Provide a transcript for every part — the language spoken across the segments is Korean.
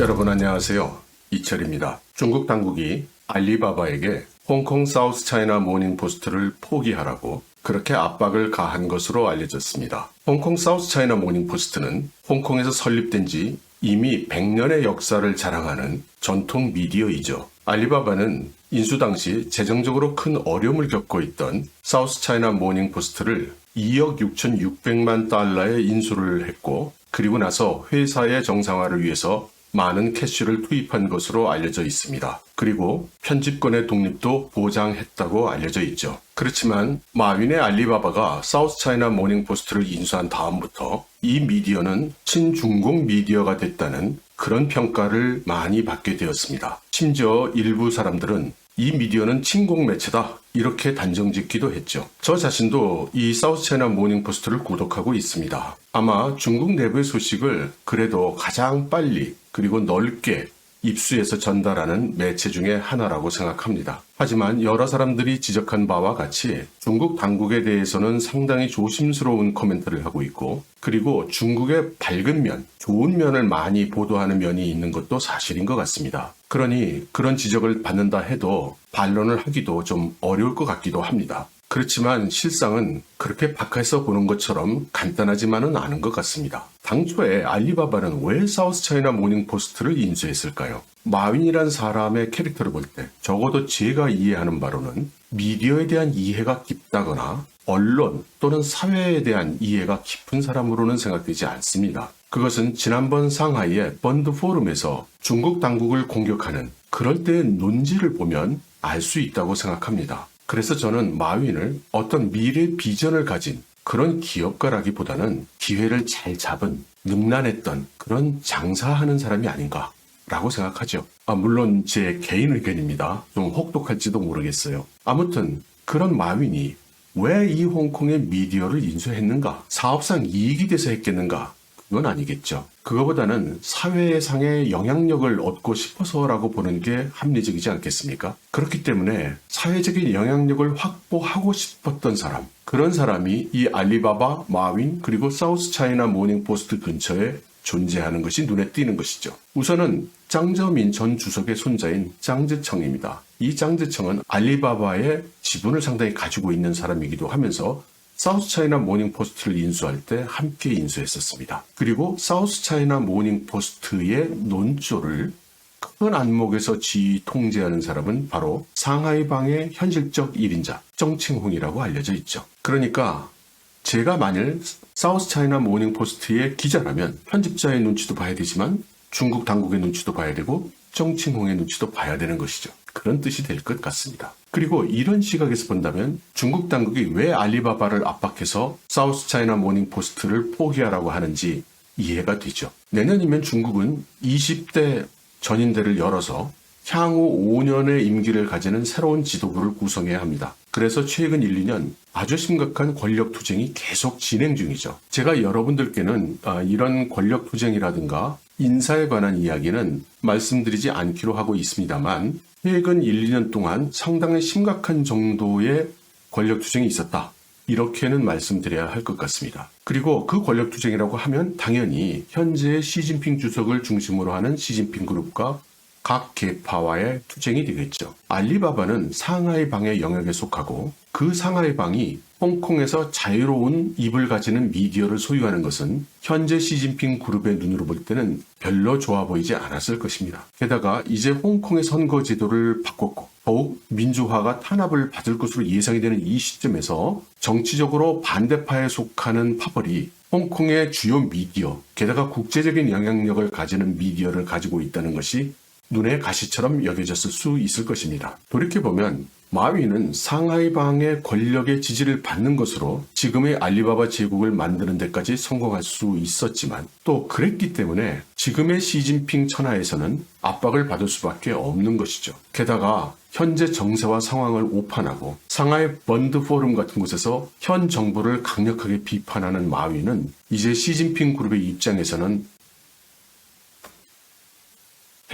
여러분 안녕하세요. 이철입니다. 중국 당국이 알리바바에게 홍콩 사우스 차이나 모닝 포스트를 포기하라고 그렇게 압박을 가한 것으로 알려졌습니다. 홍콩 사우스 차이나 모닝 포스트는 홍콩에서 설립된 지 이미 100년의 역사를 자랑하는 전통 미디어이죠. 알리바바는 인수 당시 재정적으로 큰 어려움을 겪고 있던 사우스 차이나 모닝 포스트를 2억 6,600만 달러에 인수를 했고 그리고 나서 회사의 정상화를 위해서 많은 캐시를 투입한 것으로 알려져 있습니다. 그리고 편집권의 독립도 보장했다고 알려져 있죠. 그렇지만 마윈의 알리바바가 사우스 차이나 모닝 포스트를 인수한 다음부터 이 미디어는 친중국 미디어가 됐다는 그런 평가를 많이 받게 되었습니다. 심지어 일부 사람들은 이 미디어는 친공 매체다 이렇게 단정 짓기도 했죠. 저 자신도 이 사우스 차이나 모닝 포스트를 구독하고 있습니다. 아마 중국 내부의 소식을 그래도 가장 빨리 그리고 넓게 입수해서 전달하는 매체 중에 하나라고 생각합니다. 하지만 여러 사람들이 지적한 바와 같이 중국 당국에 대해서는 상당히 조심스러운 코멘트를 하고 있고 그리고 중국의 밝은 면, 좋은 면을 많이 보도하는 면이 있는 것도 사실인 것 같습니다. 그러니 그런 지적을 받는다 해도 반론을 하기도 좀 어려울 것 같기도 합니다. 그렇지만 실상은 그렇게 박하에서 보는 것처럼 간단하지만은 않은 것 같습니다. 당초에 알리바바는 왜 사우스 차이나 모닝 포스트를 인수했을까요? 마윈이란 사람의 캐릭터를 볼 때 적어도 제가 이해하는 바로는 미디어에 대한 이해가 깊다거나 언론 또는 사회에 대한 이해가 깊은 사람으로는 생각되지 않습니다. 그것은 지난번 상하이의 번드 포럼에서 중국 당국을 공격하는 그럴 때의 논지를 보면 알 수 있다고 생각합니다. 그래서 저는 마윈을 어떤 미래 비전을 가진 그런 기업가라기보다는 기회를 잘 잡은 능란했던 그런 장사하는 사람이 아닌가 라고 생각하죠. 아, 물론 제 개인 의견입니다. 좀 혹독할지도 모르겠어요. 아무튼 그런 마윈이 왜 이 홍콩의 미디어를 인수했는가? 사업상 이익이 돼서 했겠는가? 그건 아니겠죠. 그거보다는 사회상의 영향력을 얻고 싶어서라고 보는 게 합리적이지 않겠습니까? 그렇기 때문에 사회적인 영향력을 확보하고 싶었던 사람, 그런 사람이 이 알리바바, 마윈, 그리고 사우스 차이나 모닝 포스트 근처에 존재하는 것이 눈에 띄는 것이죠. 우선은 짱저민 전 주석의 손자인 짱즈청입니다. 이 짱즈청은 알리바바의 지분을 상당히 가지고 있는 사람이기도 하면서 사우스 차이나 모닝 포스트를 인수할 때 함께 인수했었습니다. 그리고 사우스 차이나 모닝 포스트의 논조를 큰 안목에서 지휘 통제하는 사람은 바로 상하이방의 현실적 1인자 정칭홍이라고 알려져 있죠. 그러니까 제가 만일 사우스 차이나 모닝 포스트의 기자라면 편집자의 눈치도 봐야 되지만 중국 당국의 눈치도 봐야 되고 정칭홍의 눈치도 봐야 되는 것이죠. 그런 뜻이 될 것 같습니다. 그리고 이런 시각에서 본다면 중국 당국이 왜 알리바바를 압박해서 사우스 차이나 모닝 포스트를 포기하라고 하는지 이해가 되죠. 내년이면 중국은 20대 전인대를 열어서 향후 5년의 임기를 가지는 새로운 지도부를 구성해야 합니다. 그래서 최근 1, 2년 아주 심각한 권력 투쟁이 계속 진행 중이죠. 제가 여러분들께는 아, 이런 권력 투쟁이라든가 인사에 관한 이야기는 말씀드리지 않기로 하고 있습니다만 최근 1, 2년 동안 상당히 심각한 정도의 권력 투쟁이 있었다. 이렇게는 말씀드려야 할 것 같습니다. 그리고 그 권력 투쟁이라고 하면 당연히 현재의 시진핑 주석을 중심으로 하는 시진핑 그룹과 각 계파와의 투쟁이 되겠죠. 알리바바는 상하이 방의 영역에 속하고 그 상하이 방이 홍콩에서 자유로운 입을 가지는 미디어를 소유하는 것은 현재 시진핑 그룹의 눈으로 볼 때는 별로 좋아 보이지 않았을 것입니다. 게다가 이제 홍콩의 선거 제도를 바꿨고 더욱 민주화가 탄압을 받을 것으로 예상이 되는 이 시점에서 정치적으로 반대파에 속하는 파벌이 홍콩의 주요 미디어, 게다가 국제적인 영향력을 가지는 미디어를 가지고 있다는 것이 눈의 가시처럼 여겨졌을 수 있을 것입니다. 돌이켜보면 마위는 상하이방의 권력의 지지를 받는 것으로 지금의 알리바바 제국을 만드는 데까지 성공할 수 있었지만 또 그랬기 때문에 지금의 시진핑 천하에서는 압박을 받을 수밖에 없는 것이죠. 게다가 현재 정세와 상황을 오판하고 상하이 번드 포럼 같은 곳에서 현 정부를 강력하게 비판하는 마위는 이제 시진핑 그룹의 입장에서는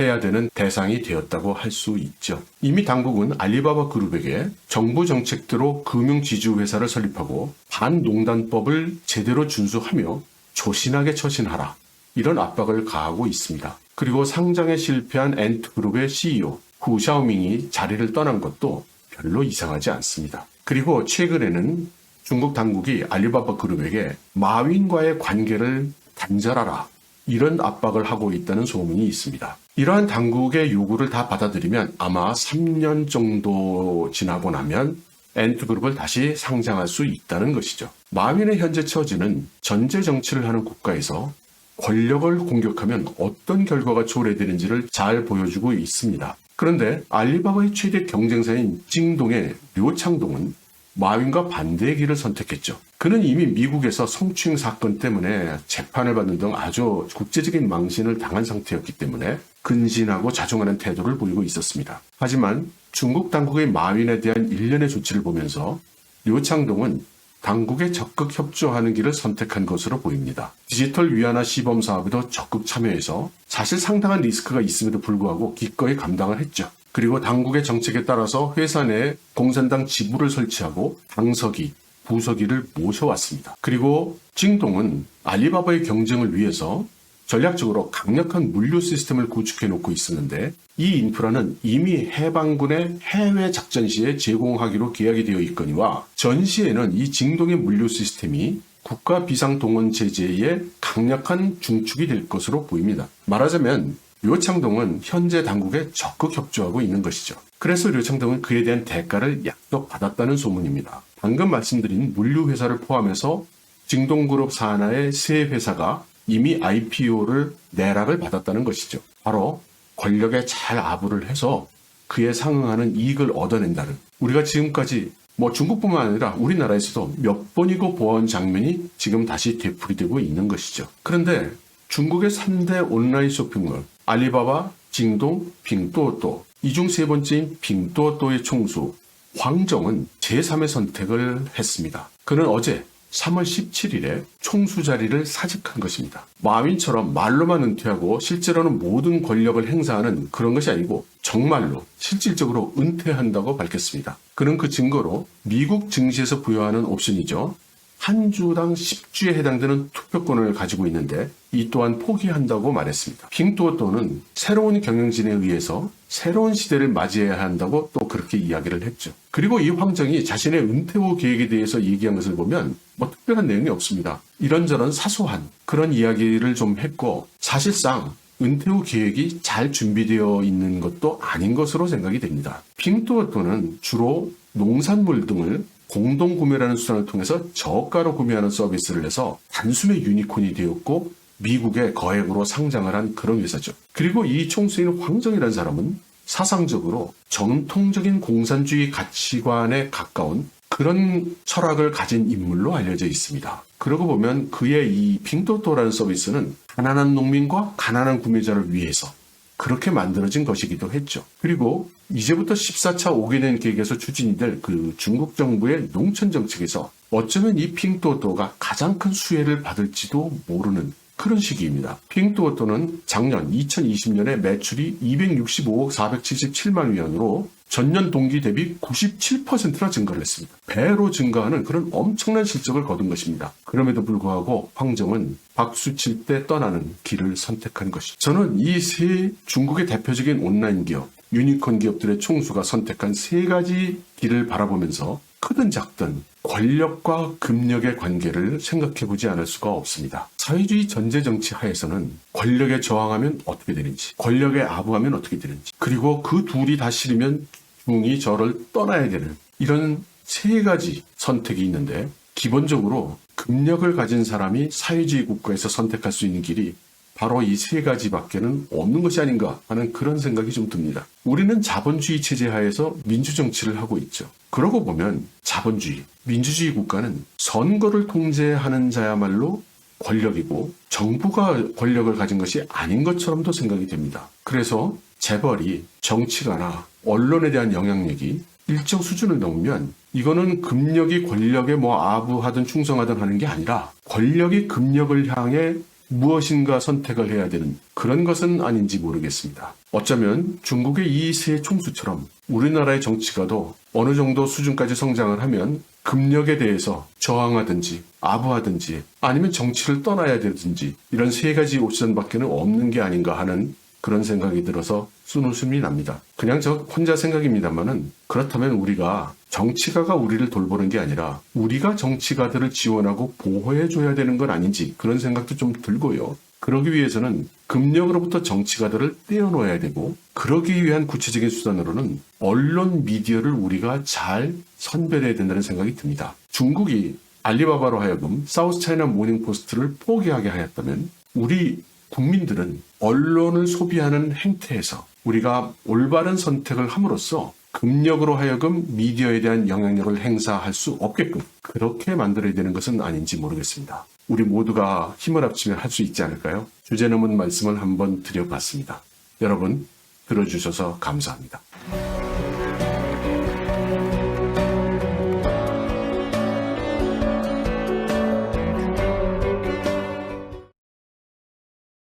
해야 되는 대상이 되었다고 할 수 있죠. 이미 당국은 알리바바 그룹에게 정부 정책대로 금융지주회사를 설립하고 반농단법을 제대로 준수하며 조신하게 처신하라. 이런 압박을 가하고 있습니다. 그리고 상장에 실패한 엔트그룹의 CEO 후 샤오밍이 자리를 떠난 것도 별로 이상하지 않습니다. 그리고 최근에는 중국 당국이 알리바바 그룹에게 마윈과의 관계를 단절하라 이런 압박을 하고 있다는 소문이 있습니다. 이러한 당국의 요구를 다 받아들이면 아마 3년 정도 지나고 나면 엔트그룹을 다시 상장할 수 있다는 것이죠. 마윈의 현재 처지는 전제 정치를 하는 국가에서 권력을 공격하면 어떤 결과가 초래되는지를 잘 보여주고 있습니다. 그런데 알리바바의 최대 경쟁사인 찡동의 료창동은 마윈과 반대의 길을 선택했죠. 그는 이미 미국에서 성추행 사건 때문에 재판을 받는 등 아주 국제적인 망신을 당한 상태였기 때문에 근신하고 자중하는 태도를 보이고 있었습니다. 하지만 중국 당국의 마윈에 대한 일련의 조치를 보면서 료창동은 당국에 적극 협조하는 길을 선택한 것으로 보입니다. 디지털 위안화 시범 사업에도 적극 참여해서 사실 상당한 리스크가 있음에도 불구하고 기꺼이 감당을 했죠. 그리고 당국의 정책에 따라서 회사 내에 공산당 지부를 설치하고 당서기, 부서기를 모셔왔습니다. 그리고 징동은 알리바바의 경쟁을 위해서 전략적으로 강력한 물류 시스템을 구축해 놓고 있었는데 이 인프라는 이미 해방군의 해외 작전 시에 제공하기로 계약이 되어 있거니와 전시에는 이 징동의 물류 시스템이 국가 비상동원 체제의 강력한 중축이 될 것으로 보입니다. 말하자면 료창동은 현재 당국에 적극 협조하고 있는 것이죠. 그래서 료창동은 그에 대한 대가를 약속받았다는 소문입니다. 방금 말씀드린 물류회사를 포함해서 징동그룹 산하의 세 회사가 이미 IPO를 내락을 받았다는 것이죠. 바로 권력에 잘 아부를 해서 그에 상응하는 이익을 얻어낸다는 우리가 지금까지 뭐 중국뿐만 아니라 우리나라에서도 몇 번이고 보아온 장면이 지금 다시 되풀이되고 있는 것이죠. 그런데 중국의 3대 온라인 쇼핑몰 알리바바, 징동, 빙또또 이 중 세 번째인 빙또또의 총수 황정은 제3의 선택을 했습니다. 그는 어제 3월 17일에 총수 자리를 사직한 것입니다. 마윈처럼 말로만 은퇴하고 실제로는 모든 권력을 행사하는 그런 것이 아니고 정말로 실질적으로 은퇴한다고 밝혔습니다. 그는 그 증거로 미국 증시에서 부여하는 옵션이죠. 한 주당 10주에 해당되는 투표권을 가지고 있는데 이 또한 포기한다고 말했습니다. 핑토토는 새로운 경영진에 의해서 새로운 시대를 맞이해야 한다고 또 그렇게 이야기를 했죠. 그리고 이 황정이 자신의 은퇴 후 계획에 대해서 얘기한 것을 보면 뭐 특별한 내용이 없습니다. 이런저런 사소한 그런 이야기를 좀 했고 사실상 은퇴 후 계획이 잘 준비되어 있는 것도 아닌 것으로 생각이 됩니다. 핑토토는 주로 농산물 등을 공동 구매라는 수단을 통해서 저가로 구매하는 서비스를 해서 단숨에 유니콘이 되었고 미국의 거액으로 상장을 한 그런 회사죠. 그리고 이 총수인 황정이라는 사람은 사상적으로 전통적인 공산주의 가치관에 가까운 그런 철학을 가진 인물로 알려져 있습니다. 그러고 보면 그의 이 핑토토라는 서비스는 가난한 농민과 가난한 구매자를 위해서 그렇게 만들어진 것이기도 했죠. 그리고 이제부터 14차 5개년 계획에서 추진이 될 그 중국 정부의 농촌 정책에서 어쩌면 이 핑토토가 가장 큰 수혜를 받을지도 모르는 그런 시기입니다. 핑토토는 작년 2020년에 매출이 265억 477만 위안으로 전년 동기 대비 97%나 증가를 했습니다. 배로 증가하는 그런 엄청난 실적을 거둔 것입니다. 그럼에도 불구하고 황정은 박수 칠 때 떠나는 길을 선택한 것이죠. 저는 이 세 중국의 대표적인 온라인 기업, 유니콘 기업들의 총수가 선택한 세 가지 길을 바라보면서 크든 작든 권력과 금력의 관계를 생각해 보지 않을 수가 없습니다. 사회주의 전제 정치 하에서는 권력에 저항하면 어떻게 되는지, 권력에 아부하면 어떻게 되는지, 그리고 그 둘이 다 싫으면 중이 저를 떠나야 되는 이런 세 가지 선택이 있는데 기본적으로 금력을 가진 사람이 사회주의 국가에서 선택할 수 있는 길이 바로 이 세 가지밖에는 없는 것이 아닌가 하는 그런 생각이 좀 듭니다. 우리는 자본주의 체제 하에서 민주정치를 하고 있죠. 그러고 보면 자본주의, 민주주의 국가는 선거를 통제하는 자야말로 권력이고 정부가 권력을 가진 것이 아닌 것처럼도 생각이 됩니다. 그래서 재벌이 정치가나 언론에 대한 영향력이 일정 수준을 넘으면 이거는 금력이 권력에 뭐 아부하든 충성하든 하는 게 아니라 권력이 금력을 향해 무엇인가 선택을 해야 되는 그런 것은 아닌지 모르겠습니다. 어쩌면 중국의 이 세 총수처럼 우리나라의 정치가도 어느 정도 수준까지 성장을 하면 금력에 대해서 저항하든지 아부하든지 아니면 정치를 떠나야 되든지 이런 세 가지 옵션밖에 는 없는 게 아닌가 하는 그런 생각이 들어서 쓴 웃음이 납니다. 그냥 저 혼자 생각입니다만은 그렇다면 우리가 정치가가 우리를 돌보는 게 아니라 우리가 정치가들을 지원하고 보호해줘야 되는 건 아닌지 그런 생각도 좀 들고요. 그러기 위해서는 금력으로부터 정치가들을 떼어놓아야 되고 그러기 위한 구체적인 수단으로는 언론 미디어를 우리가 잘 선별해야 된다는 생각이 듭니다. 중국이 알리바바로 하여금 사우스 차이나 모닝 포스트를 포기하게 하였다면 우리 국민들은 언론을 소비하는 행태에서 우리가 올바른 선택을 함으로써 금력으로 하여금 미디어에 대한 영향력을 행사할 수 없게끔 그렇게 만들어야 되는 것은 아닌지 모르겠습니다. 우리 모두가 힘을 합치면 할 수 있지 않을까요? 주제 넘은 말씀을 한번 드려봤습니다. 여러분, 들어주셔서 감사합니다.